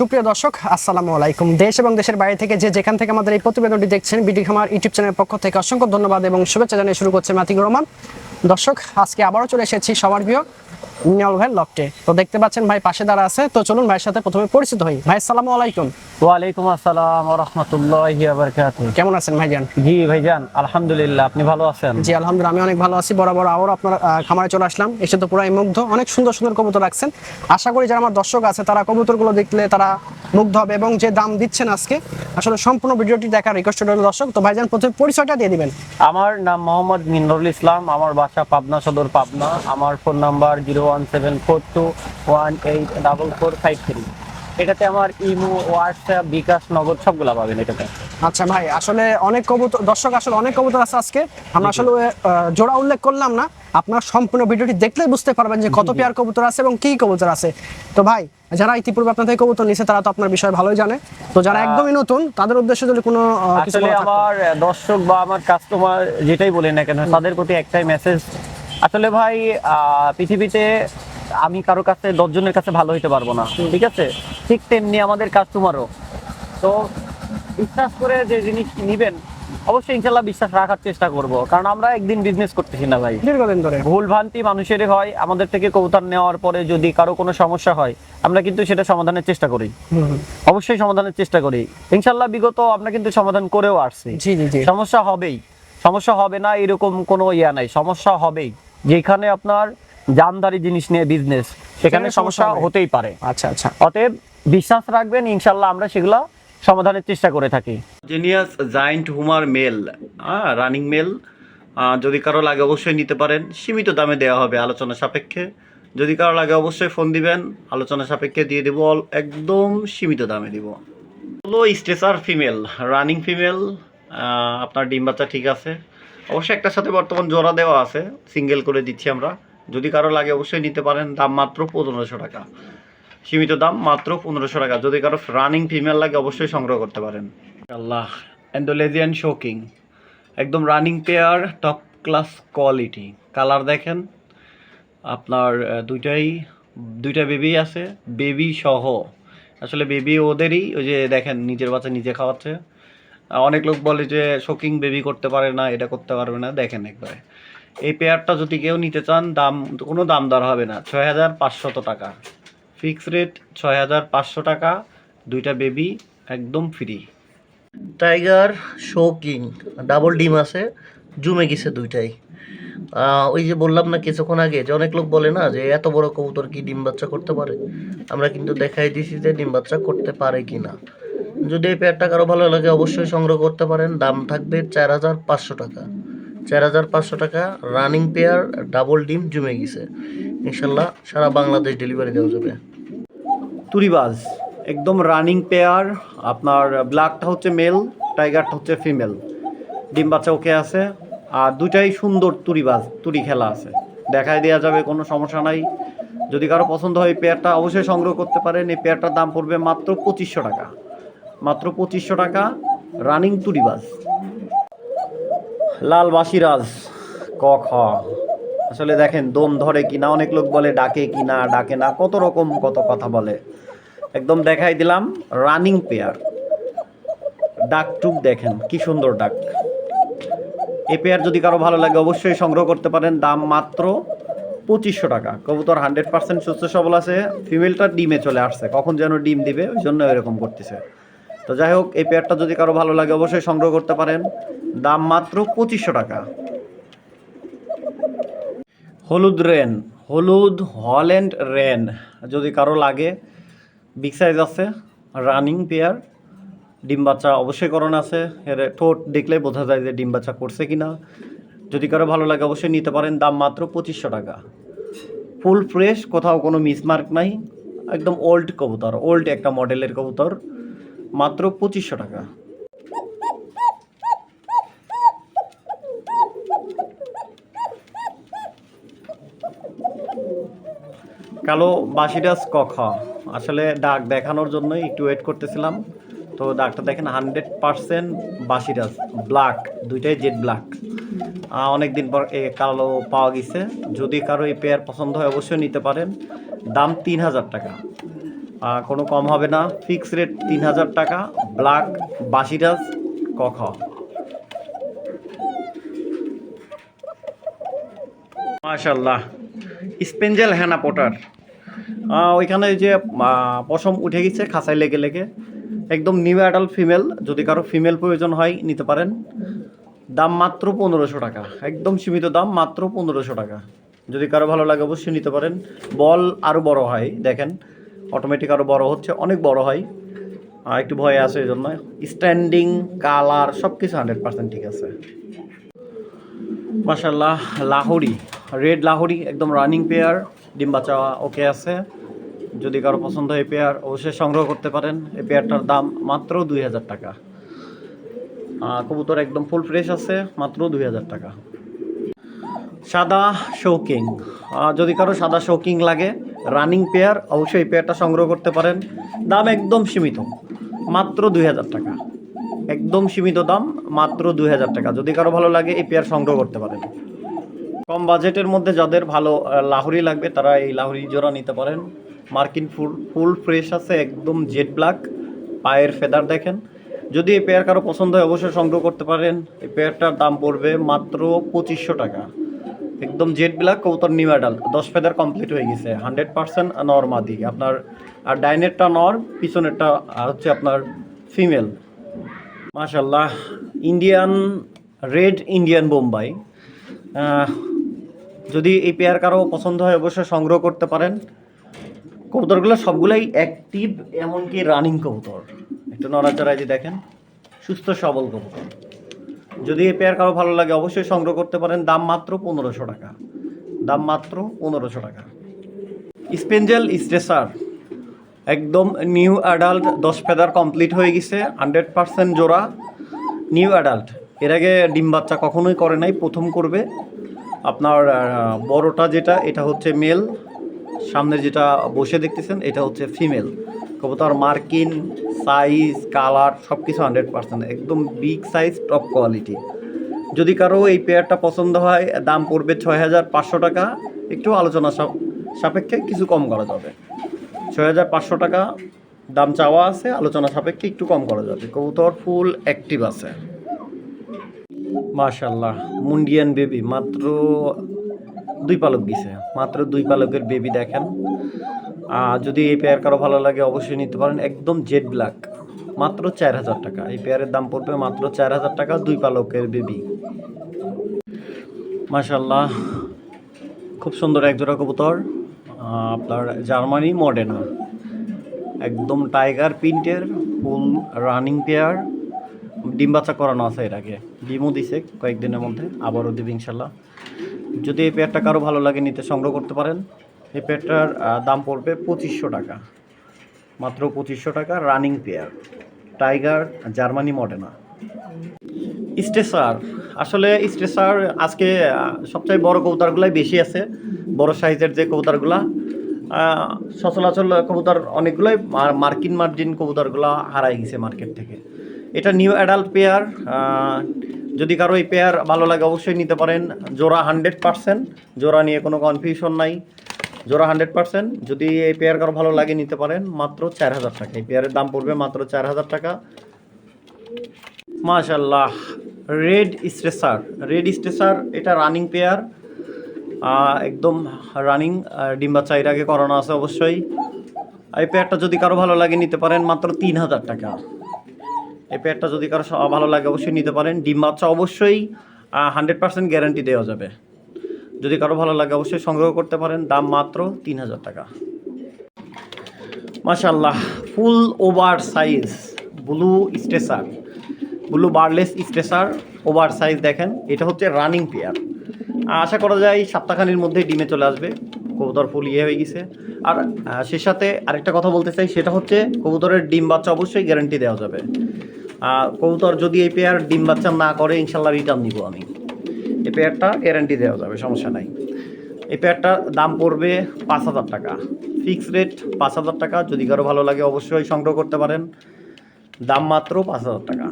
সুপ্রিয় দর্শক, আসসালামু আলাইকুম। দেশ এবং দেশের বাইরে থেকে যে যেখান থেকে আমাদের এই প্রতিবেদনটি দেখছেন, বিডি খামার ইউটিউব চ্যানেলের পক্ষ থেকে অসংখ্য ধন্যবাদ এবং শুভেচ্ছা জানিয়ে শুরু করছে মাতিক রহমান। দর্শক, আজকে আবারও চলে এসেছি সবার প্রিয় নিয়াল ভাই লকটে তো দেখতে পাচ্ছেন ভাই পাশে দাঁড়া আছে। তো চলুন ভাইয়ের সাথে প্রথমে পরিচিত হই। ভাই আসসালামু আলাইকুম। ওয়ালাইকুম আসসালাম রহমতুল্লাহ বারকাত কেমন আছেন ভাইজান? জি ভাইজান আলহামদুলিল্লাহ। আপনি ভালো আছেন? জি আলহামদুলিল্লাহ আমি অনেক ভালো আছি। বরাবর আবারও আপনার খামারে চলে আসলাম। এসে তো পুরাই মুগ্ধ। অনেক সুন্দর সুন্দর কবুতর রাখছেন। আশা করি যারা আমার দর্শক আছে তারা কবুতরগুলো দেখলে তারা মুগ্ধ হবে এবং যে দাম দিচ্ছেন আজকে আসলে সম্পূর্ণ ভিডিওটি দেখার রিকোয়েস্ট রইল দর্শক। তো ভাইজান প্রথমে পরিচয়টা দিয়ে দিবেন। আমার নাম মোহাম্মদ মিনরুল ইসলাম। আমার বাসা পাবনা সদর পাবনা। আমার phone number zero one seven four two one eight double four five three এটাতে আমার ইমো হোয়াটসঅ্যাপ বিকাশ নগদ সবগুলা পাবেন এটাতে। আচ্ছা ভাই আসলে অনেক কবুতর দর্শক আসলে অনেক কবুতর আছে আজকে। আমরা আসলে জোড়া উল্লেখ করলাম না। আপনার সম্পূর্ণ ভিডিওটি দেখলেই বুঝতে পারবেন যে কত পেয়ার কবুতর আছে এবং কি কবুতর আছে। তো ভাই যারা ইতিপূর্বে আপনার থেকে কবুতর নিছে তারা তো আপনার বিষয়ে ভালোই জানে। তো যারা একদমই নতুন তাদের উদ্দেশ্যে যদি কোনো আসলে আমার দর্শক বা আমার কাস্টমার যেটাই বলি না কেন তাদের প্রতি একটাই মেসেজ আসলে ভাই আহ, পৃথিবীতে আমি কারও কাছে দশজনের কাছে ভালো হইতে পারব না ঠিক আছে? ঠিক তেমনি আমাদের কাস্টমারও তো বিশ্বাস করে যে জিনিস নিবেন অবশ্যই ইনশাল্লাহ বিশ্বাস রাখার চেষ্টা করব কারণ আমরা একদিন বিজনেস করতেছি না ভাই। দীর্ঘদিন ধরে। ভুল ভ্রান্তি মানুষেরই হয় আমাদের থেকে কবুতর নেওয়ার পরে যদি কারও কোনো সমস্যা হয় আমরা কিন্তু সেটা সমাধানের চেষ্টা করি। অবশ্যই সমাধানের চেষ্টা করি। ইনশাল্লাহ বিগত আমরা কিন্তু সমাধান করেও আসছি। সমস্যা হবেই। সমস্যা হবে না এরকম কোনো ইয়া নাই। সমস্যা হবেই। যেখানে আপনার জানদারি জিনিস নিয়ে বিজনেস সেখানে সমস্যা হতেই পারে। আচ্ছা আচ্ছা। অতএব বিশ্বাস রাখবেন ইনশাল্লাহ আমরা সেগুলো সমাধানের চেষ্টা করে থাকি। Genius giant homer male running male যদি কারও লাগে অবশ্যই নিতে পারেন। সীমিত দামে দেওয়া হবে আলোচনা সাপেক্ষে। যদি কারও লাগে অবশ্যই ফোন দিবেন আলোচনা সাপেক্ষে দিয়ে দেবো একদম সীমিত দামে দিব। হলো স্ট্রেসার ফিমেল রানিং ফিমেল আপনার ডিম বাচ্চা ঠিক আছে। অবশ্যই একটার সাথে বর্তমান জোড়া দেওয়া আছে সিঙ্গেল করে দিচ্ছি আমরা। যদি কারও লাগে অবশ্যই নিতে পারেন, দাম মাত্র পনেরোশো টাকা। সীমিত দাম মাত্র পনেরোশো টাকা। যদি কারও রানিং ফিমেল লাগে, অবশ্যই সংগ্রহ করতে পারেন। আল্লাহ অ্যান্ডোলেজিয়ান শোকিং একদম running pair top class quality colour দেখেন, আপনার দুইটাই, দুইটা বেবি আছে বেবি সহ। আসলে বেবি ওদেরই, ওই যে দেখেন, নিজের বাচ্চা নিজে খাওয়াচ্ছে। অনেক লোক বলে যে শোকিং বেবি করতে পারে না, এটা করতে পারবে না। দেখেন একবারে। এই পেয়ারটা যদি কেউ নিতে চান, দাম, কোনো দাম দর হবে না। ছয় হাজার পাঁচশত টাকা। ফিক্স রেট ছয় হাজার পাঁচশো টাকা, দুইটা বেবি একদম free tiger show king double ডিম আছে, জুমে গেছে দুইটাই। ওই যে বললাম না কিছুক্ষণ আগে, যে অনেক লোক বলে না যে এত বড় কবুতর কি ডিম বাচ্চা করতে পারে? আমরা কিন্তু দেখাই দিছি যে ডিম বাচ্চা করতে পারে কি না যদি এই পেয়ারটা কারও ভালো লাগে, অবশ্যই সংগ্রহ করতে পারেন। দাম থাকবে চার হাজার পাঁচশো টাকা। চার হাজার পাঁচশো টাকা রানিং পেয়ার ডাবল ডিম জমে গেছে। ইনশাল্লাহ সারা বাংলাদেশ ডেলিভারি দেওয়া যাবে। তুরিবাজ, একদম রানিং পেয়ার আপনার ব্ল্যাকটা হচ্ছে মেল টাইগারটা হচ্ছে ফিমেল ডিম বাচ্চা ওকে আছে। আর দুটাই সুন্দর তুরিবাজ, তুরি খেলা আছে। দেখায় দেওয়া যাবে, কোনো সমস্যা নাই। যদি কারও পছন্দ হয় এই পেয়ারটা অবশ্যই সংগ্রহ করতে পারেন। এই পেয়ারটার দাম পড়বে মাত্র পঁচিশশো টাকা। মাত্র পঁচিশশো টাকা, রানিং তুরিবাজ লাল বাসিরাজ, ক খ। আসলে দেখেন, দম ধরে কিনা, অনেক লোক বলে ডাকে কিনা, ডাকে না, কত রকম কত কথা বলে। একদম দেখাই দিলাম, রানিং পেয়ার। ডাক টুক দেখেন, কি সুন্দর ডাক। এ পেয়ার যদি কারও ভালো লাগে, অবশ্যই সংগ্রহ করতে পারেন। দাম মাত্র পঁচিশশো টাকা। কবুতর হান্ড্রেড পার্সেন্ট সুস্থ সবল আছে। ফিমেলটা ডিমে চলে আসছে। কখন যেন ডিম দিবে, ওই জন্য এরকম করতেছে। তো যাই হোক, এই পেয়ারটা যদি কারও ভালো লাগে, অবশ্যই সংগ্রহ করতে পারেন। দাম মাত্র পঁচিশশো টাকা। হলুদ রেন, হলুদ হল্যান্ড রেন যদি কারও লাগে, বিগ সাইজ আছে, রানিং পেয়ার, ডিম বাচ্চা অবশ্যই করণ আছে। এর ঠোঁট দেখলে বোঝা যায় যে ডিম বাচ্চা করছে কিনা। যদি কারও ভালো লাগে, অবশ্যই নিতে পারেন, দাম মাত্র পঁচিশশো টাকা। ফুল ফ্রেশ, কোথাও কোনো মিসমার্ক নাই। একদম ওল্ড কবুতর ওল্ড একটা মডেলের কবুতর। মাত্র পঁচিশশো টাকা। কালো বাসিরাজ কখ আসলে ডাক দেখানোর জন্য একটু ওয়েট করতেছিলাম। তো ডাকটা দেখেন হান্ড্রেড পারসেন্ট বাসিরাজ ব্ল্যাক দুইটাই জেড ব্ল্যাক অনেক দিন পর এ কালো পাওয়া গেছে। যদি কারও এই পেয়ার পছন্দ হয়, অবশ্যই নিতে পারেন। দাম তিন হাজার টাকা। কোনো কম হবে না। ফিক্স রেট তিন হাজার টাকা ব্ল্যাক বাসিরাজ কখ। মাশাল্লাহ স্পেঞ্জেল হ্যানা পোটার। ওইখানে ওই যে পশম উঠে গেছে খাঁচায় লেগে লেগে। একদম নিউ অ্যাডাল্ট ফিমেল যদি কারও ফিমেল প্রয়োজন হয়, নিতে পারেন। দাম মাত্র পনেরোশো টাকা। একদম সীমিত দাম, মাত্র পনেরোশো টাকা। যদি কারও ভালো লাগে, অবশ্যই নিতে পারেন। বল আরও বড় হয়, দেখেন। অটোমেটিক আরও বড় হচ্ছে, অনেক বড় হয়। একটু ভয় আছে এই জন্য স্ট্যান্ডিং কালার সব কিছু হান্ড্রেড পার্সেন্ট ঠিক আছে। মাশাল্লাহ লাহোরি রেড লাহোরি, একদম রানিং পেয়ার ডিম বাচ্চা ওকে আছে। যদি কারও পছন্দ হয় পেয়ার অবশ্যই সংগ্রহ করতে পারেন। এই পেয়ারটার দাম মাত্র দুই হাজার টাকা। কবুতর একদম ফুল ফ্রেশ আছে, মাত্র দুই হাজার টাকা। সাদা শৌকিং যদি কারও সাদা শৌকিং লাগে রানিং পেয়ার, অবশ্যই পেয়ারটা সংগ্রহ করতে পারেন। দাম একদম সীমিত, মাত্র দুই হাজার টাকা। একদম সীমিত দাম, মাত্র দুই হাজার টাকা। যদি কারও ভালো লাগে, এই পেয়ার সংগ্রহ করতে পারেন। কম বাজেটের মধ্যে যাদের ভালো লাহুরি লাগবে, তারা এই লাহুরি জোড়া নিতে পারেন। মার্কিন ফুল ফুল ফ্রেশ আছে, একদম জেড ব্ল্যাক। পায়ের ফেদার দেখেন। যদি এই পেয়ার কারও পছন্দ হয়, অবশ্যই সংগ্রহ করতে পারেন। এই পেয়ারটার দাম পড়বে মাত্র পঁচিশশো টাকা। একদম জেড ব্ল্যাক, কবুতর নিউ অ্যাডাল দশ ফেদার কমপ্লিট হয়ে গেছে। হান্ড্রেড পার্সেন্ট নর্মাদি আপনার, আর ডাইনেরটা নর পিছনেরটা হচ্ছে আপনার ফিমেল মাশাল্লাহ ইন্ডিয়ান রেড ইন্ডিয়ান বোম্বাই যদি এই পেয়ার কারও পছন্দ হয়, অবশ্যই সংগ্রহ করতে পারেন। কবুতরগুলো সবগুলাই অ্যাক্টিভ এমনকি রানিং কবুতর। একটু নড়াচড়ায় যে দেখেন, সুস্থ সবল কবুতর। যদি এই পেয়ার কারও ভালো লাগে, অবশ্যই সংগ্রহ করতে পারেন। দাম মাত্র পনেরোশো টাকা। দাম মাত্র পনেরোশো টাকা। স্পেঞ্জেল স্ট্রেসার একদম নিউ অ্যাডাল্ট দশ ফেদার কমপ্লিট হয়ে গেছে হান্ড্রেড পার্সেন্ট জোড়া। নিউ অ্যাডাল্ট এর আগে ডিম বাচ্চা কখনোই করে নাই, প্রথম করবে। আপনার বড়টা যেটা, এটা হচ্ছে মেল সামনে যেটা বসে দেখতেছেন, এটা হচ্ছে ফিমেল কবুতর, মার্কিন সাইজ কালার সব কিছু হান্ড্রেড পার্সেন্ট একদম বিগ সাইজ টপ কোয়ালিটি যদি কারও এই পেয়ারটা পছন্দ হয়, দাম পড়বে ছয় হাজার পাঁচশো টাকা। একটু আলোচনা সাপ- সাপেক্ষে কিছু কম করা যাবে। ছয় হাজার পাঁচশো টাকা, দাম চাওয়া আছে, আলোচনা সাপেক্ষে একটু কম করা যাবে। কবুতর ফুল অ্যাক্টিভ আছে। মাশাল্লাহ মুন্ডিয়ান বেবি মাত্র দুই পালক দিছে মাত্র দুই পালকের বেবি দেখেন। যদি এই পেয়ার কারও ভালো লাগে, অবশ্যই নিতে পারেন। একদম জেড ব্ল্যাক মাত্র চার হাজার টাকা। এই পেয়ারের দাম পড়বে মাত্র চার হাজার টাকা, দুই পালকের বেবি মাশাল্লাহ খুব সুন্দর এক জোড়া কবুতর আপনার জার্মানি মডেনা একদম টাইগার প্রিন্টের ফুল রানিং পেয়ার ডিম বাচ্চা করানো আছে এর আগে। ডিমও দিছে কয়েকদিনের মধ্যে, আবারও দেবে ইনশাল্লাহ যদি এই পেয়ারটা কারও ভালো লাগে, নিতে সংগ্রহ করতে পারেন। এই পেয়ারটার দাম পড়বে পঁচিশশো টাকা। মাত্র পঁচিশশো টাকা running pair. Tiger, Germany Modena. Strasser আসলে স্টেসার আজকে সবচেয়ে বড় কবুতরগুলাই বেশি আছে। বড় সাইজের যে কবুতরগুলা সচলাচল কবুতর অনেকগুলোই মার- মার্কিন মার্জিন কবুতরগুলা হারাই গেছে মার্কেট থেকে। এটা নিউ অ্যাডাল্ট পেয়ার যদি কারও এই পেয়ার ভালো লাগে অবশ্যই নিতে পারেন। জোড়া হান্ড্রেড পার্সেন্ট। জোড়া নিয়ে কোনো কনফিউশন নাই। জোড়া হান্ড্রেড পার্সেন্ট। যদি এই পেয়ার কারও ভালো লাগে নিতে পারেন, মাত্র চার হাজার টাকা। এই পেয়ারের দাম পড়বে মাত্র চার হাজার টাকা। মাশাল্লাহ রেড স্ট্রেসার রেড স্ট্রেসার এটা রানিং পেয়ার একদম রানিং ডিম বাচ্চা আগে করানো আছে অবশ্যই। এই পেয়ারটা যদি কারও ভালো লাগে নিতে পারেন, মাত্র তিন হাজার টাকা। এই পেয়ারটা যদি কারও ভালো লাগে অবশ্যই নিতে পারেন। ডিম অবশ্যই হান্ড্রেড পার্সেন্ট গ্যারান্টি দেওয়া যাবে। যদি কারও ভালো লাগে অবশ্যই সংগ্রহ করতে পারেন। দাম মাত্র তিন হাজার টাকা। মাশাল্লাহ full over size blue Strasser blue barless Strasser over size দেখেন, এটা হচ্ছে রানিং পেয়ার। আশা করা যায় সপ্তাহখানির মধ্যে ডিমে চলে আসবে। কবুতর ফুল ইয়ে হয়ে গেছে। আর সে সাথে আরেকটা কথা বলতে চাই, সেটা হচ্ছে কবুতরের ডিম বাচ্চা অবশ্যই গ্যারান্টি দেওয়া যাবে। কবুতর যদি এই পেয়ার ডিম বাচ্চা না করে ইনশাল্লাহ রিটার্ন দিব আমি। এই পেয়ারটা গ্যারান্টি দেওয়া যাবে, সমস্যা নাই। এই পেয়ারটার দাম পড়বে পাঁচ হাজার টাকা। ফিক্স রেট পাঁচ হাজার টাকা, যদি কারও ভালো লাগে অবশ্যই সংগ্রহ করতে পারেন। দাম মাত্র পাঁচ হাজার টাকা।